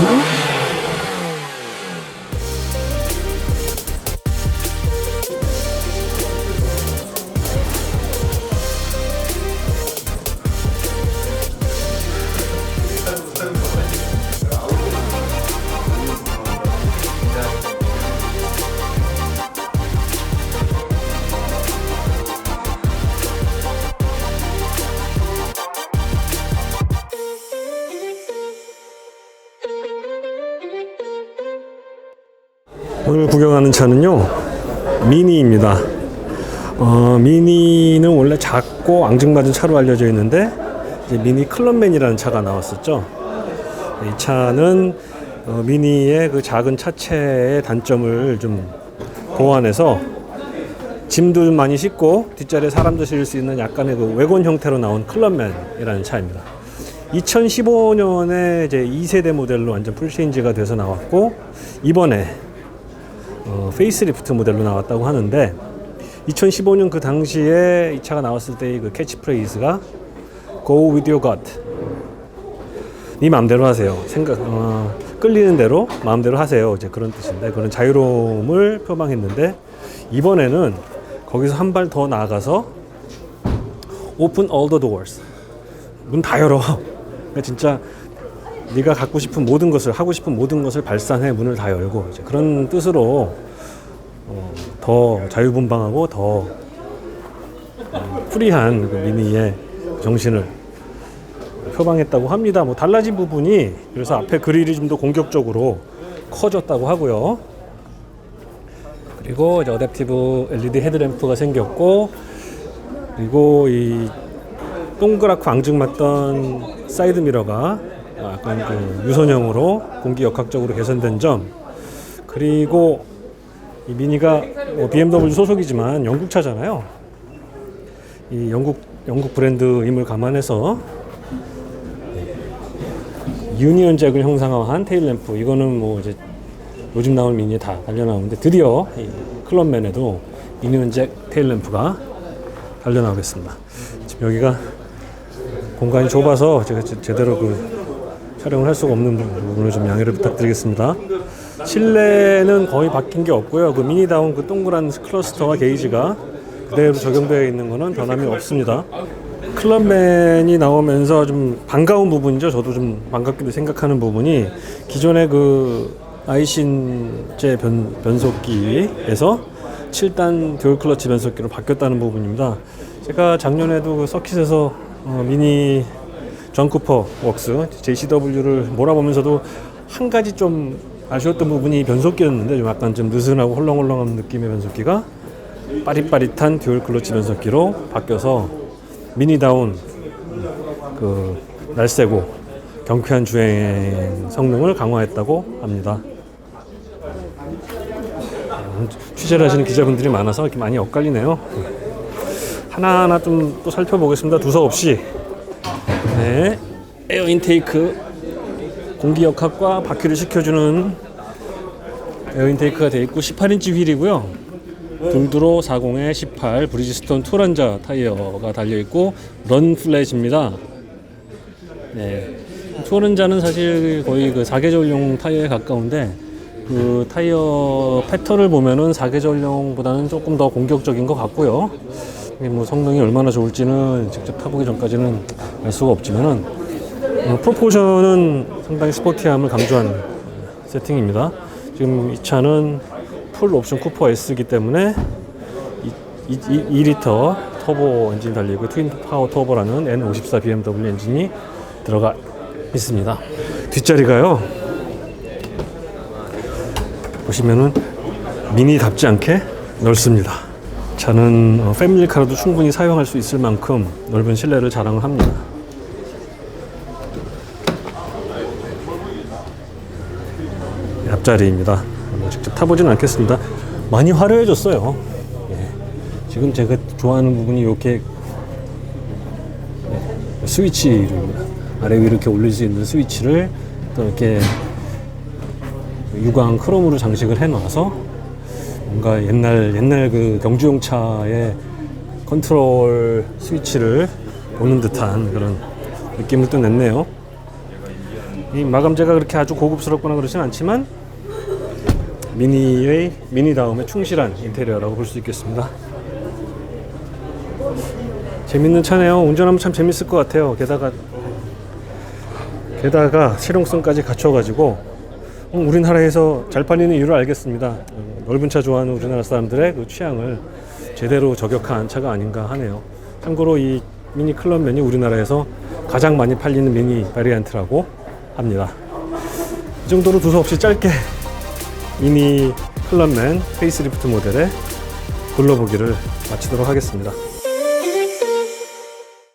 Mm-hmm. 오늘 구경하는 차는요 미니입니다. 어, 미니는 원래 작고 앙증맞은 차로 알려져 있는데 미니 클럽맨이라는 차가 나왔었죠. 이 차는 어, 미니의 그 작은 차체의 단점을 좀 보완해서 짐도 좀 많이 싣고 뒷자리에 사람도 실을 수 있는 약간의 그 외곤 형태로 나온 클럽맨이라는 차입니다. 2015년에 이제 2세대 모델로 완전 풀체인지가 돼서 나왔고 이번에 어, 페이스리프트 모델로 나왔다고 하는데 2015년 그 당시에 이 차가 나왔을 때의 그 캐치프레이즈가 Go with your gut. 네 마음대로 하세요. 생각 어, 끌리는 대로 마음대로 하세요. 이제 그런 뜻인데 그런 자유로움을 표방했는데 이번에는 거기서 한 발 더 나아가서 Open all the doors. 문 다 열어. 진짜 네가 갖고 싶은 모든 것을 하고 싶은 모든 것을 발산해 문을 다 열고 이제 그런 뜻으로 어, 더 자유분방하고 더 어, 프리한 그 미니의 정신을 표방했다고 합니다. 뭐 달라진 부분이 그래서 앞에 그릴이 좀 더 공격적으로 커졌다고 하고요. 그리고 이제 어댑티브 LED 헤드램프가 생겼고 그리고 이 동그랗고 앙증맞던 사이드 미러가 약간 그 유선형으로 공기 역학적으로 개선된 점 그리고 이 미니가 뭐 BMW 소속이지만 영국 차잖아요. 이 영국 영국 브랜드임을 감안해서 유니언 잭을 형상화한 테일 램프 이거는 뭐 이제 요즘 나온 미니에 다 달려 나오는데 드디어 이 클럽맨에도 유니언 잭 테일 램프가 달려 나오겠습니다. 지금 여기가 공간이 좁아서 제가 제- 제대로 그 촬영을 할 수가 없는 부분을 좀 양해를 부탁드리겠습니다. 실내는 거의 바뀐 게 없고요. 그 미니다운 그 동그란 클러스터와 게이지가 그대로 적용되어 있는 거는 변함이 없습니다. 클럽맨이 나오면서 좀 반가운 부분이죠. 저도 좀 반갑게도 생각하는 부분이 기존의 그 아이신제 변, 변속기에서 7단 듀얼 클러치 변속기로 바뀌었다는 부분입니다. 제가 작년에도 그 서킷에서 어, 미니 존 쿠퍼 웍스 JCW를 몰아보면서도 한 가지 좀 아쉬웠던 부분이 변속기였는데 좀 약간 좀 느슨하고 헐렁헐렁한 느낌의 변속기가 빠릿빠릿한 듀얼 클러치 변속기로 바뀌어서 미니다운 그 날쌔고 경쾌한 주행 성능을 강화했다고 합니다. 음, 취재를 하시는 기자분들이 많아서 이렇게 많이 엇갈리네요. 하나하나 좀 또 살펴보겠습니다. 두서없이. 네. 에어 인테이크 공기 역학과 바퀴를 식혀주는 에어 인테이크가 되어 있고 18인치 휠이고요. 둘두로 40에 18 브리지스톤 투란자 타이어가 달려 있고 런 플랫입니다. 네. 투란자는 사실 거의 그 사계절용 타이어에 가까운데 그 타이어 패턴을 보면은 사계절용보다는 조금 더 공격적인 것 같고요. 뭐 성능이 얼마나 좋을지는 직접 타보기 전까지는 알 수가 없지만은 어, 프로포션은 상당히 스포티함을 강조한 세팅입니다. 지금 이 차는 풀 옵션 쿠퍼 S이기 때문에 이, 이, 2리터 터보 엔진 달리고 트윈 파워 터보라는 N54 BMW 엔진이 들어가 있습니다. 뒷자리가요. 보시면은 미니답지 않게 넓습니다. 차는 어, 패밀리카로도 충분히 사용할 수 있을 만큼 넓은 실내를 자랑을 합니다. 앞자리입니다. 뭐 직접 타보지는 않겠습니다. 많이 화려해졌어요. 예. 지금 제가 좋아하는 부분이 이렇게 예, 스위치를 아래 위로 이렇게 올릴 수 있는 스위치를 또 이렇게 유광 크롬으로 장식을 해놔서 뭔가 옛날 옛날 그 경주용 차의 컨트롤 스위치를 보는 듯한 그런 느낌을 또 냈네요. 이 마감재가 그렇게 아주 고급스럽거나 그러진 않지만 미니의 미니 다음에 충실한 인테리어라고 볼 수 있겠습니다. 재밌는 차네요. 운전하면 참 재밌을 것 같아요. 게다가 게다가 실용성까지 갖춰가지고 음, 우리나라에서 잘 팔리는 이유를 알겠습니다. 음, 넓은 차 좋아하는 우리나라 사람들의 그 취향을 제대로 저격한 차가 아닌가 하네요. 참고로 이 미니 클럽맨이 우리나라에서 가장 많이 팔리는 미니 바리안트라고 합니다. 이 정도로 두서없이 짧게 미니 클럽맨 페이스리프트 모델의 둘러보기를 마치도록 하겠습니다.